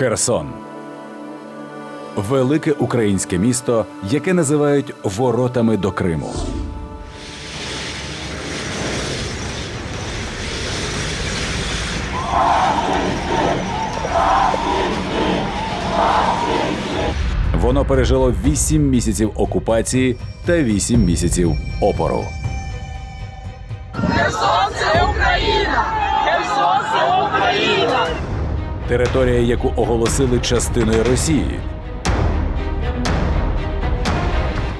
Херсон. Велике українське місто, яке називають воротами до Криму. Воно пережило 8 місяців окупації та 8 місяців опору. Територія, яку оголосили частиною Росії.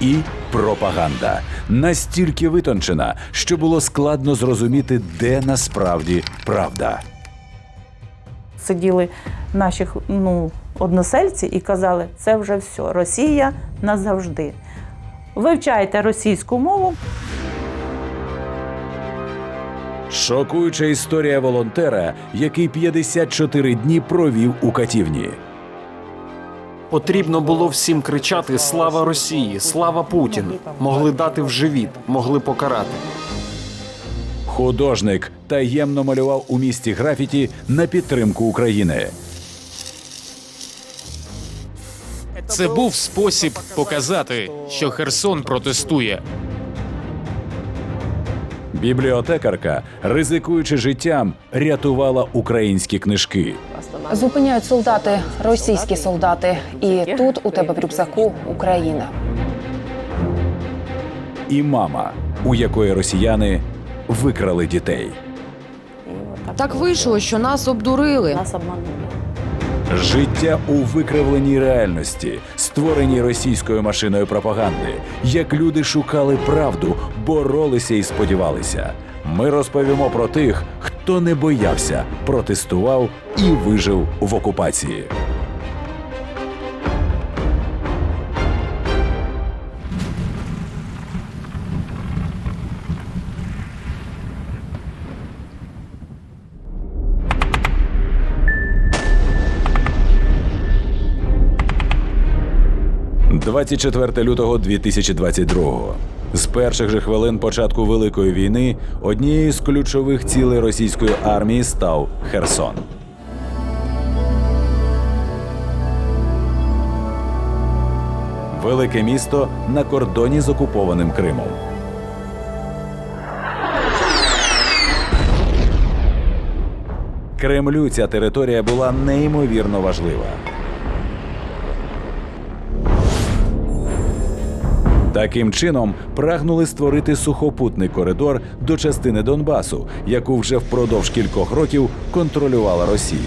І пропаганда настільки витончена, що було складно зрозуміти, де насправді правда. сиділи наші ну, односельці і казали, це вже все, Росія назавжди. Вивчайте російську мову, Шокуюча історія волонтера, який 54 дні провів у катівні. Потрібно було всім кричати Слава Росії! Слава Путіну! Могли дати в живіт, могли покарати. Художник таємно малював у місті графіті на підтримку України. Це був спосіб показати, що Херсон протестує. Бібліотекарка, ризикуючи життям, рятувала українські книжки. Зупиняють солдати, російські солдати. І тут у тебе в рюкзаку Україна. І мама, у якої росіяни викрали дітей. Так вийшло, що нас обдурили. нас обманули. Життя у викривленій реальності, створеній російською машиною пропаганди, як люди шукали правду, боролися і сподівалися. Ми розповімо про тих, хто не боявся, протестував і вижив в окупації. – 24 лютого 2022 З перших же хвилин початку Великої війни однією з ключових цілей російської армії став Херсон. Велике місто на кордоні з окупованим Кримом. Кремлю ця територія була неймовірно важлива. Таким чином прагнули створити сухопутний коридор до частини Донбасу, яку вже впродовж кількох років контролювала Росія.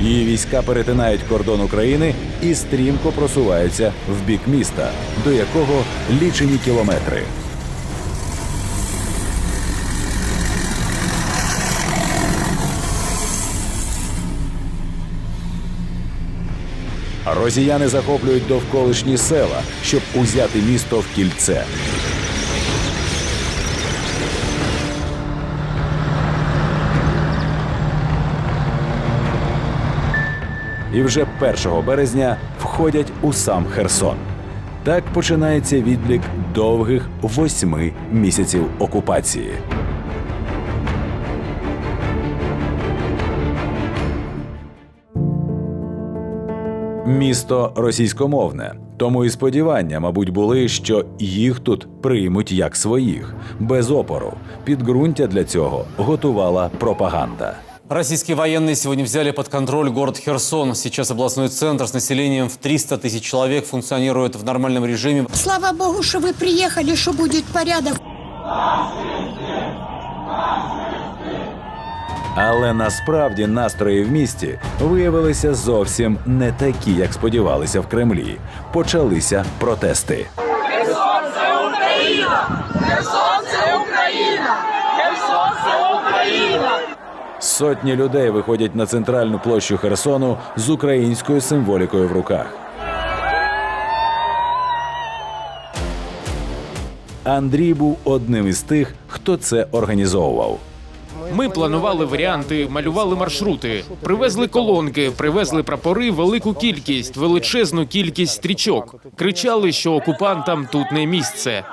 Її війська перетинають кордон України і стрімко просуваються в бік міста, до якого лічені кілометри. Росіяни захоплюють довколишні села, щоб узяти місто в кільце. І вже 1 березня входять у сам Херсон. Так починається відлік довгих восьми місяців окупації. Місто російськомовне, тому і сподівання, мабуть, були, що їх тут приймуть як своїх, без опору. Підґрунтя для цього готувала пропаганда. Российские военные сегодня взяли под контроль город Херсон. Сейчас областной центр с населением в 300 тысяч человек функционирует в нормальном режиме. Слава Богу, что вы приехали, что будет порядок. Але насправді настрої в місті виявилися зовсім не такі, як сподівалися в Кремлі. Почалися протести. Херсон це Україна! Херсон це Україна! Херсон це Україна! Сотні людей виходять на центральну площу Херсону з українською символікою в руках. Андрій був одним із тих, хто це організовував. Ми планували варіанти, малювали маршрути, привезли колонки, привезли прапори, велику кількість, величезну кількість стрічок. Кричали, що окупантам тут не місце.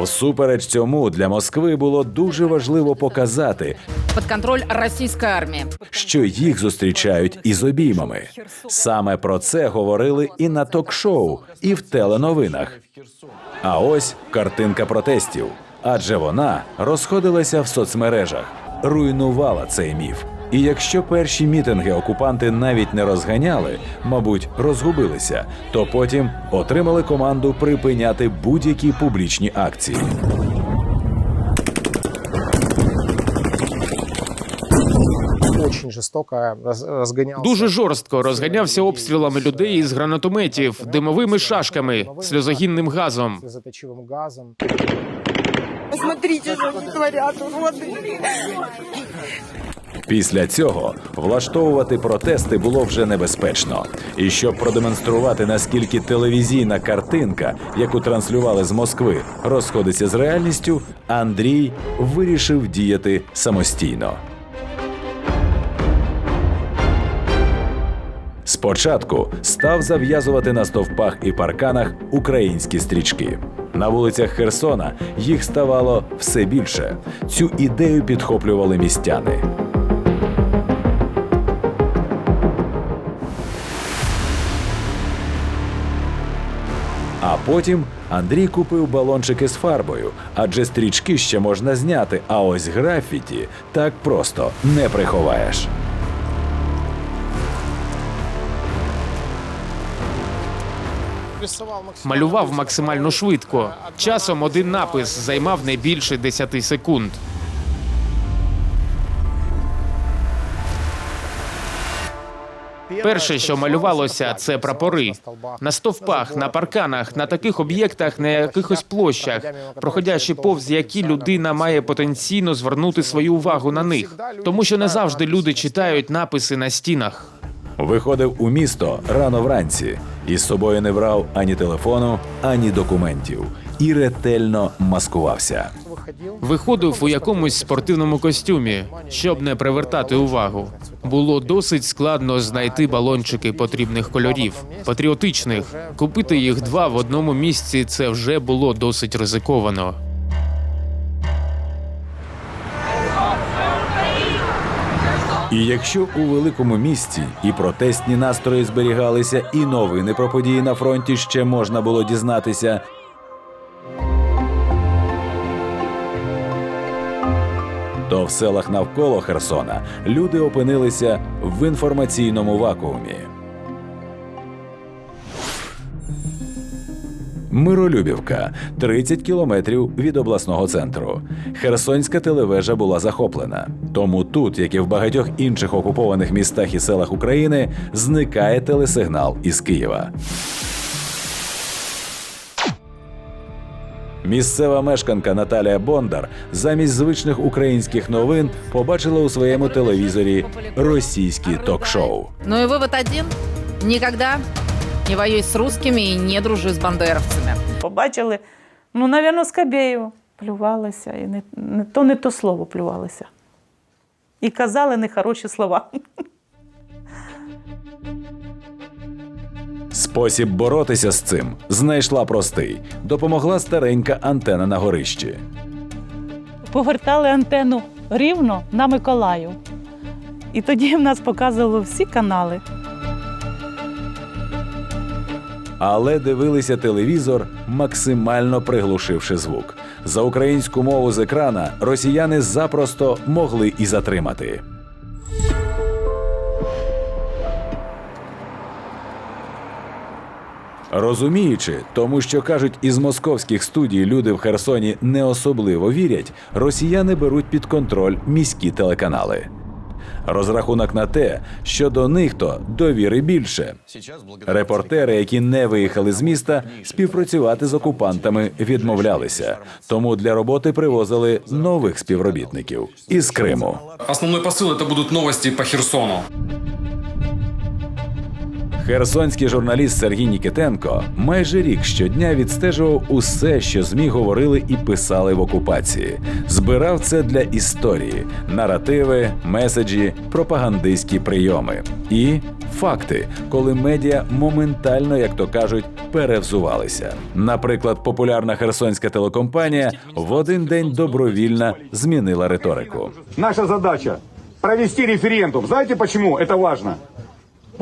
Всупереч цьому для Москви було дуже важливо показати, Под контроль российской армии. що їх зустрічають із обіймами. Саме про це говорили і на ток-шоу, і в теленовинах. А ось картинка протестів, адже вона розходилася в соцмережах, руйнувала цей міф. І якщо перші мітинги окупанти навіть не розганяли, мабуть, розгубилися, то потім отримали команду припиняти будь-які публічні акції. очень жестоко раз- разгонялся. Дуже жорстко розганявся обстрілами людей із гранатометів, димовими шашками, сльозогінним газом. Посмотрите, что они творят, уроды. Після цього влаштовувати протести було вже небезпечно. І щоб продемонструвати, наскільки телевізійна картинка, яку транслювали з Москви, розходиться з реальністю, Андрій вирішив діяти самостійно. Спочатку став зав'язувати на стовпах і парканах українські стрічки. На вулицях Херсона їх ставало все більше. Цю ідею підхоплювали містяни. А потім Андрій купив балончики з фарбою, адже стрічки ще можна зняти, а ось графіті так просто не приховаєш. Малював максимально швидко. Часом один напис займав не більше 10 секунд. Перше, що малювалося, це прапори. На стовпах, на парканах, на таких об'єктах, на якихось площах, проходячи повз які людина має потенційно звернути свою увагу на них, тому що не завжди люди читають написи на стінах. Виходив у місто рано вранці і з собою не брав ані телефону, ані документів і ретельно маскувався. Виходив у якомусь спортивному костюмі, щоб не привертати увагу. Було досить складно знайти балончики потрібних кольорів, патріотичних. Купити їх два в одному місці це вже було досить ризиковано. І якщо у великому місті і протестні настрої зберігалися, і новини про події на фронті ще можна було дізнатися. То в селах навколо Херсона люди опинилися в інформаційному вакуумі. Миролюбівка 30 кілометрів від обласного центру. Херсонська телевежа була захоплена. Тому тут, як і в багатьох інших окупованих містах і селах України, зникає телесигнал із Києва. Місцева мешканка Наталія Бондар замість звичних українських новин побачила у своєму телевізорі російські ток-шоу. Ну и вывод один. Никогда не воюй с русскими и не дружи с бандеровцами. Побачили, ну, навірно, Скабєєва. Плювалися, і не, не то не то слово плювалися. І казали нехороші слова. Спосіб боротися з цим знайшла простий. Допомогла старенька антена на горищі. Повертали антенну рівно на Миколаїв. І тоді в нас показували всі канали. Але дивилися телевізор, максимально приглушивши звук. За українську мову з екрана росіяни запросто могли і затримати. Розуміючи, тому що кажуть, із московських студій люди в Херсоні не особливо вірять, росіяни беруть під контроль міські телеканали. Розрахунок на те, що до них то довіри більше. Репортери, які не виїхали з міста, співпрацювати з окупантами відмовлялися. Тому для роботи привозили нових співробітників із Криму. Основной посыл это будут новости по Херсону. Херсонський журналіст Сергій Нікітенко майже рік щодня відстежував усе, що ЗМІ говорили і писали в окупації. Збирав це для історії: наративи, меседжі, пропагандистські прийоми і факти, коли медіа моментально, як то кажуть, перевзувалися. Наприклад, популярна херсонська телекомпанія в один день добровільно змінила риторику. Наша задача провести референдум. Знаете почему это важно?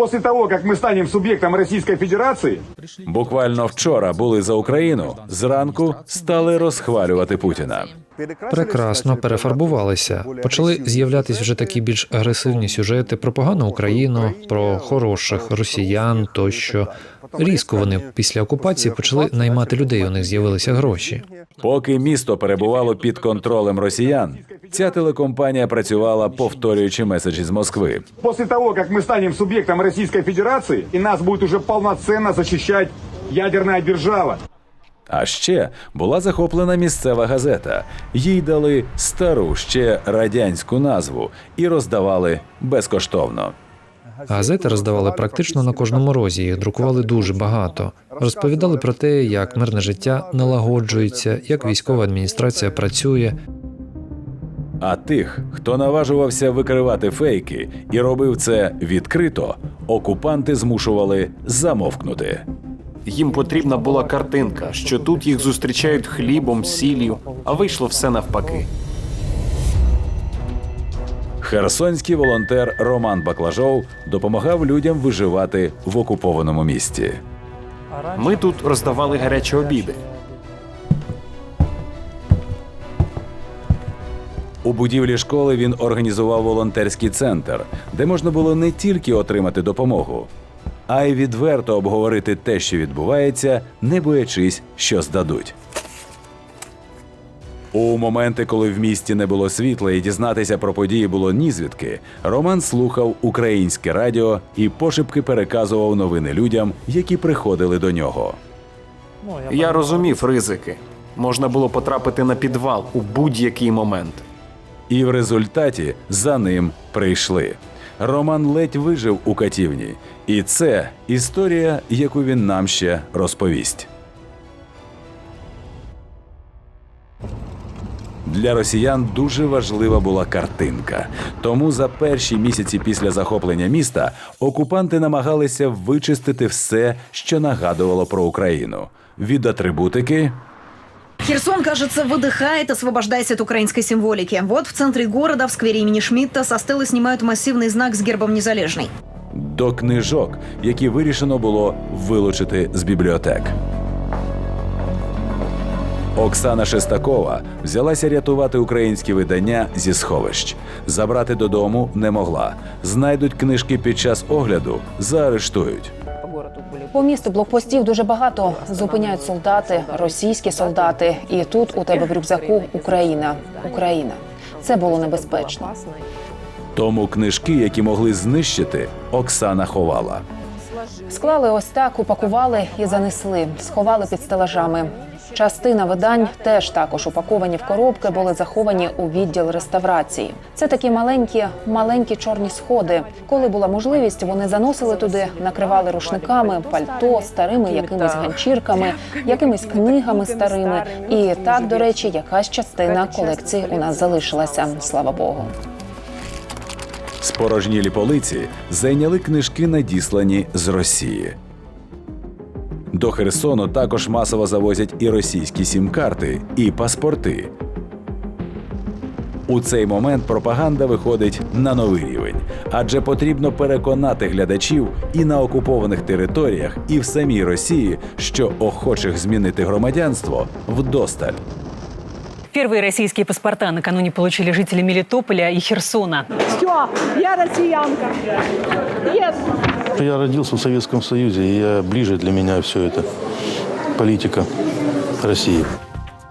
После того, как мы станем субъектом Российской Федерации, Буквально вчора були за Україну. Зранку стали розхвалювати Путіна. Прекрасно перефарбувалися. Почали з'являтися вже такі більш агресивні сюжети про погану Україну, про хороших росіян тощо. Різко вони після окупації почали наймати людей. У них з'явилися гроші. Поки місто перебувало під контролем росіян, ця телекомпанія працювала, повторюючи меседжі з Москви. после того, как мы станем субъектом Российской Федерации, и нас будет уже полноценно защищать ядерная держава. А ще була захоплена місцева газета. Їй дали стару ще радянську назву і роздавали безкоштовно. Газети роздавали практично на кожному розі. Їх друкували дуже багато. Розповідали про те, як мирне життя налагоджується, як військова адміністрація працює. А тих, хто наважувався викривати фейки і робив це відкрито, окупанти змушували замовкнути. Їм потрібна була картинка, що тут їх зустрічають хлібом, сіллю, а вийшло все навпаки. Херсонський волонтер Роман Баклажов допомагав людям виживати в окупованому місті. Ми тут роздавали гарячі обіди. У будівлі школи він організував волонтерський центр, де можна було не тільки отримати допомогу, а й відверто обговорити те, що відбувається, не боячись, що здадуть. У моменти, коли в місті не було світла і дізнатися про події було нізвідки, Роман слухав українське радіо і пошепки переказував новини людям, які приходили до нього. Я розумів ризики. Можна було потрапити на підвал у будь-який момент. І в результаті за ним прийшли. Роман ледь вижив у катівні, і це історія, яку він нам ще розповість. Для росіян дуже важлива була картинка. Тому за перші місяці після захоплення міста окупанти намагалися вичистити все, що нагадувало про Україну від атрибутики Херсон, кажется, выдыхает, освобождаясь от украинской символики. Вот в центре города, в сквере имени Шмидта, со стелы снимают массивный знак с гербом Незалежной. до книжок, які вирішено було вилучити з бібліотек. Оксана Шестакова взялася рятувати українські видання зі сховищ. Забрати додому не могла. Знайдуть книжки під час огляду, заарештують. По місту блокпостів дуже багато. Зупиняють солдати, російські солдати. І тут у тебе в рюкзаку Україна. Україна. Це було небезпечно. Тому книжки, які могли знищити, Оксана ховала. Склали ось так, упакували і занесли, сховали під стелажами. Частина видань теж також упаковані в коробки, були заховані у відділ реставрації. Це такі маленькі, маленькі чорні сходи. Коли була можливість, вони заносили туди, накривали рушниками, пальто, старими якимись ганчірками, якимись книгами старими. І так, до речі, якась частина колекції у нас залишилася. Слава Богу. Спорожнілі полиці зайняли книжки, надіслані з Росії. До Херсону також масово завозять і російські сім-карти, і паспорти. У цей момент пропаганда виходить на новий рівень, адже потрібно переконати глядачів і на окупованих територіях, і в самій Росії, що охочих змінити громадянство вдосталь. Первые российские паспорта накануне получили жители Мелитополя и Херсона. Все, я россиянка. Нет. Я родился в Советском Союзе, и я ближе для меня все это политика России.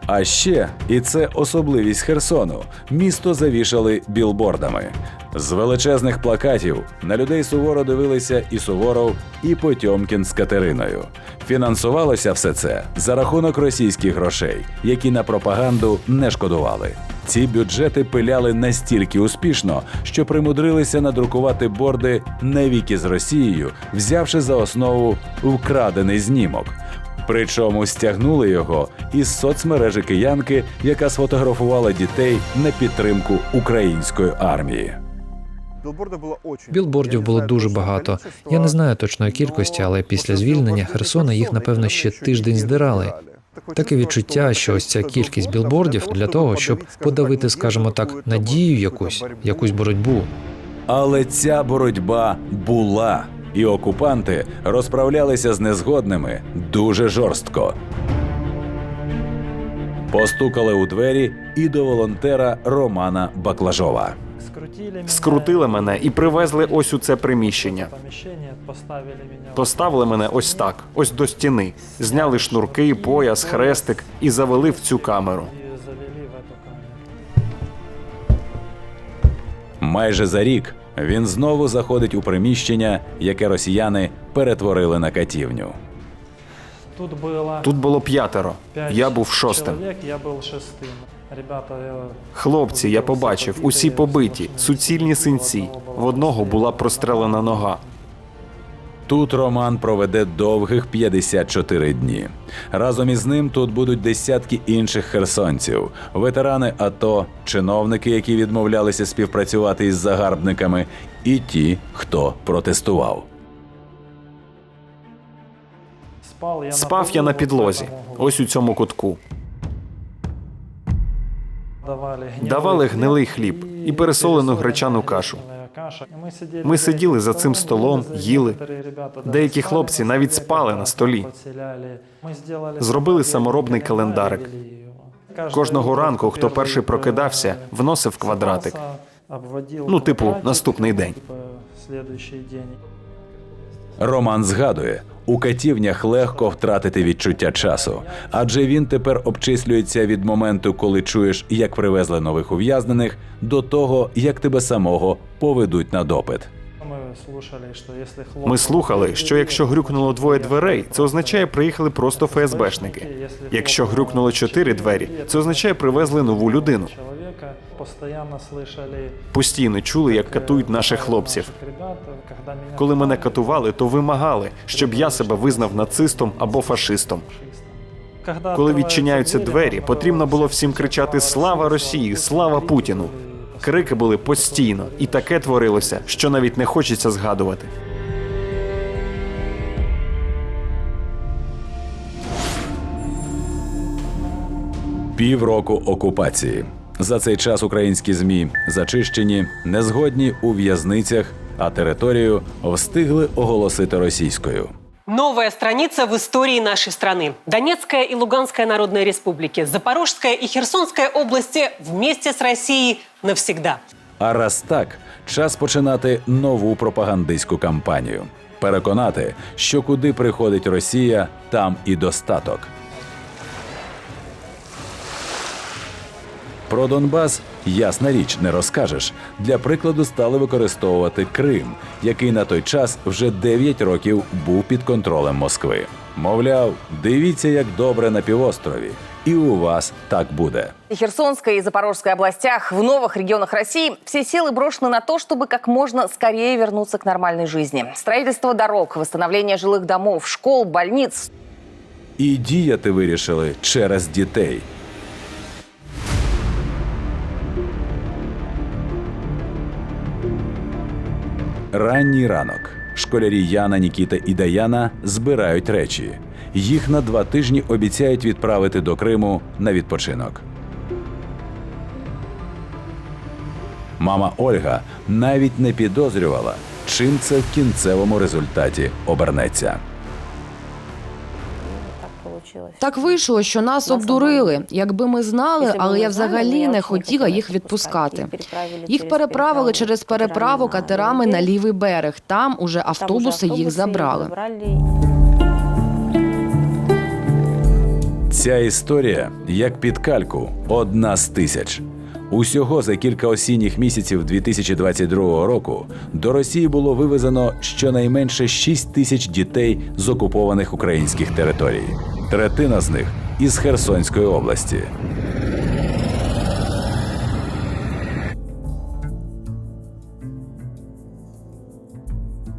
А ще, і це особливість Херсону, місто завішали білбордами. З величезних плакатів на людей суворо дивилися і Суворов, і Потьомкін з Катериною. Фінансувалося все це за рахунок російських грошей, які на пропаганду не шкодували. Ці бюджети пиляли настільки успішно, що примудрилися надрукувати борди навіки з Росією, взявши за основу вкрадений знімок. Причому стягнули його із соцмережі киянки, яка сфотографувала дітей на підтримку української армії. Білбордів було дуже багато. Я не знаю точної кількості, але після звільнення Херсона їх напевно ще тиждень здирали. Таке відчуття, що ось ця кількість білбордів для того, щоб подавити, скажімо так, надію якусь, якусь боротьбу. Але ця боротьба була, і окупанти розправлялися з незгодними дуже жорстко. Постукали у двері і до волонтера Романа Баклажова Скрутили мене і привезли ось у це приміщення. Поставили мене ось так, ось до стіни. Зняли шнурки, пояс, хрестик і завели в цю камеру. Майже за рік він знову заходить у приміщення, яке росіяни перетворили на катівню. Тут было Тут було п'ятеро. пять Я був шостим. человек, я был шестым. Хлопці, я побачив, усі побиті, суцільні синці. В одного була прострелена нога. Тут Роман проведе довгих 54 дні. Разом із ним тут будуть десятки інших херсонців, ветерани АТО, чиновники, які відмовлялися співпрацювати із загарбниками, і ті, хто протестував. Спав я на підлозі, ось у цьому кутку давали гнилой Давали хлеб гнилий хліб і пересолену гречану кашу. каша. И Мы сидели, Ми сиділи за цим столом, їли. Некоторые ребята даже Деякі спали хлопці на навіть столе, спали когда на столі. подселяли. Мы сделали Зробили самовільний саморобний календар, календарик. вели його. Кожного Кожне ранку, утро, хто перший, перший е, прокидався, вносив квадратик. обводив Ну, типу, квадратик, наступний день. типу, слідуючий день. Роман згадує, у катівнях легко втратити відчуття часу, адже він тепер обчислюється від моменту, коли чуєш, як привезли нових ув'язнених, до того, як тебе самого поведуть на допит. Ми слухали, що якщо грюкнуло двоє дверей, це означає, приїхали просто ФСБшники. Якщо грюкнуло чотири двері, це означає, привезли нову людину. Постійно слышали Постійно чули, як катують наших хлопців. Коли мене катували, то вимагали, щоб я себе визнав нацистом або фашистом. Коли відчиняються двері, потрібно було всім кричати Слава Росії! Слава Путіну! Крики були постійно, і таке творилося, що навіть не хочеться згадувати. Півроку окупації. За цей час українські змі зачищені, незгодні у в'язницях, а територію встигли оголосити російською. Новая страница в истории нашей страны. Донецкая и Луганская народные республики, Запорожская и Херсонская области вместе с Россией навсегда. А раз так, час починати нову пропагандистську кампанію. Переконати, що куди приходить Росія, там і достаток. Про Донбас, ясна річ, не розкажеш. Для прикладу стали використовувати Крим, який на той час вже 9 років був під контролем Москви. Мовляв, дивіться, як добре на півострові, і у вас так буде. В Херсонской и Запорожской областях, в новых регионах России все силы брошены на то, чтобы как можно скорее вернуться к нормальной жизни. Строительство дорог, восстановление жилых домов, школ, больниц. І діяти вирішили через дітей. Ранній ранок. Школярі Яна, Нікіта і Даяна збирають речі. Їх на два тижні обіцяють відправити до Криму на відпочинок. Мама Ольга навіть не підозрювала, чим це в кінцевому результаті обернеться. Так вийшло, що нас обдурили. Якби ми знали, але я взагалі не хотіла їх відпускати. Їх переправили через переправу катерами на лівий берег. Там уже автобуси їх забрали. Ця історія, як під кальку, одна з тисяч. Усього за кілька осінніх місяців 2022 року до Росії було вивезено щонайменше 6 тисяч дітей з окупованих українських територій. Третина з них із Херсонської області.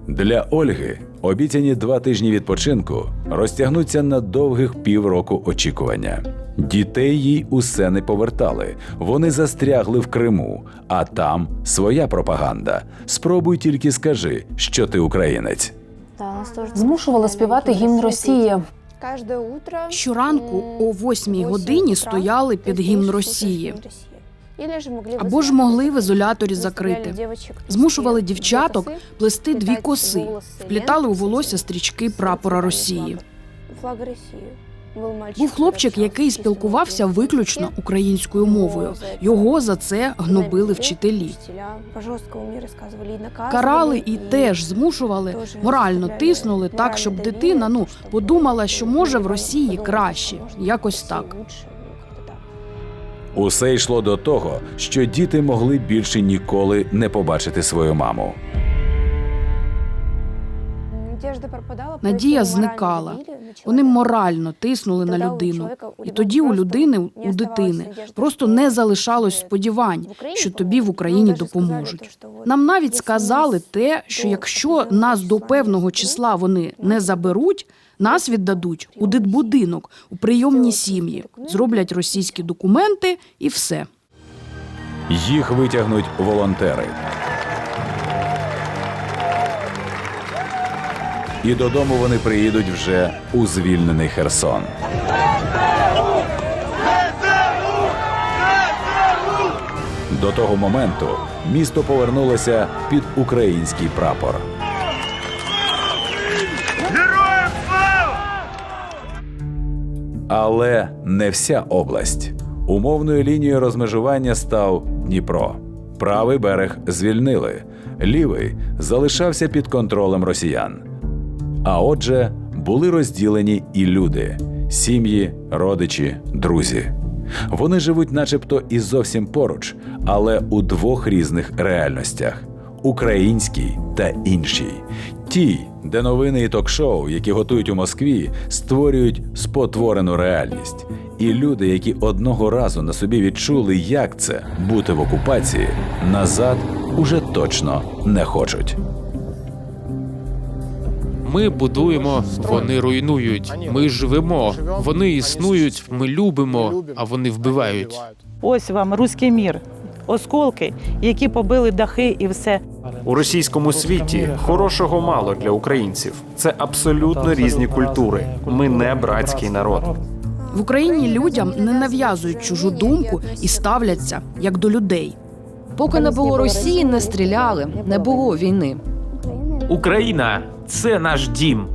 Для Ольги обіцяні два тижні відпочинку розтягнуться на довгих півроку очікування. Дітей їй усе не повертали. Вони застрягли в Криму, а там своя пропаганда. Спробуй тільки скажи, що ти українець. Змушували співати гімн Росії. Щоранку о восьмій годині стояли під гімн Росії. Або ж могли в ізоляторі закрити. Змушували дівчаток плести дві коси, вплітали у волосся стрічки прапора Росії. Був хлопчик, який спілкувався виключно українською мовою. Його за це гнобили вчителі. Карали і теж змушували, морально тиснули так, щоб дитина ну подумала, що може в Росії краще. Якось так. Усе йшло до того, що діти могли більше ніколи не побачити свою маму. Надія зникала. Вони морально тиснули на людину, і тоді у людини, у дитини, просто не залишалось сподівань, що тобі в Україні допоможуть. Нам навіть сказали те, що якщо нас до певного числа вони не заберуть. Нас віддадуть у дитбудинок, у прийомні сім'ї, зроблять російські документи і все. Їх витягнуть волонтери. І додому вони приїдуть вже у звільнений Херсон. До того моменту місто повернулося під український прапор. Але не вся область. Умовною лінією розмежування став Дніпро. Правий берег звільнили, лівий залишався під контролем росіян. А отже, були розділені і люди сім'ї, родичі, друзі. Вони живуть, начебто, і зовсім поруч, але у двох різних реальностях українській та іншій. Тій, де новини і ток-шоу, які готують у Москві, створюють спотворену реальність. І люди, які одного разу на собі відчули, як це бути в окупації, назад уже точно не хочуть. Ми будуємо, вони руйнують. Ми живемо, вони існують, ми любимо, а вони вбивають. Ось вам руський мір, осколки, які побили дахи і все. У російському світі хорошого мало для українців. Це абсолютно різні культури. Ми не братський народ. В Україні людям не нав'язують чужу думку і ставляться як до людей. Поки не було Росії, не стріляли, не було війни. Україна це наш дім.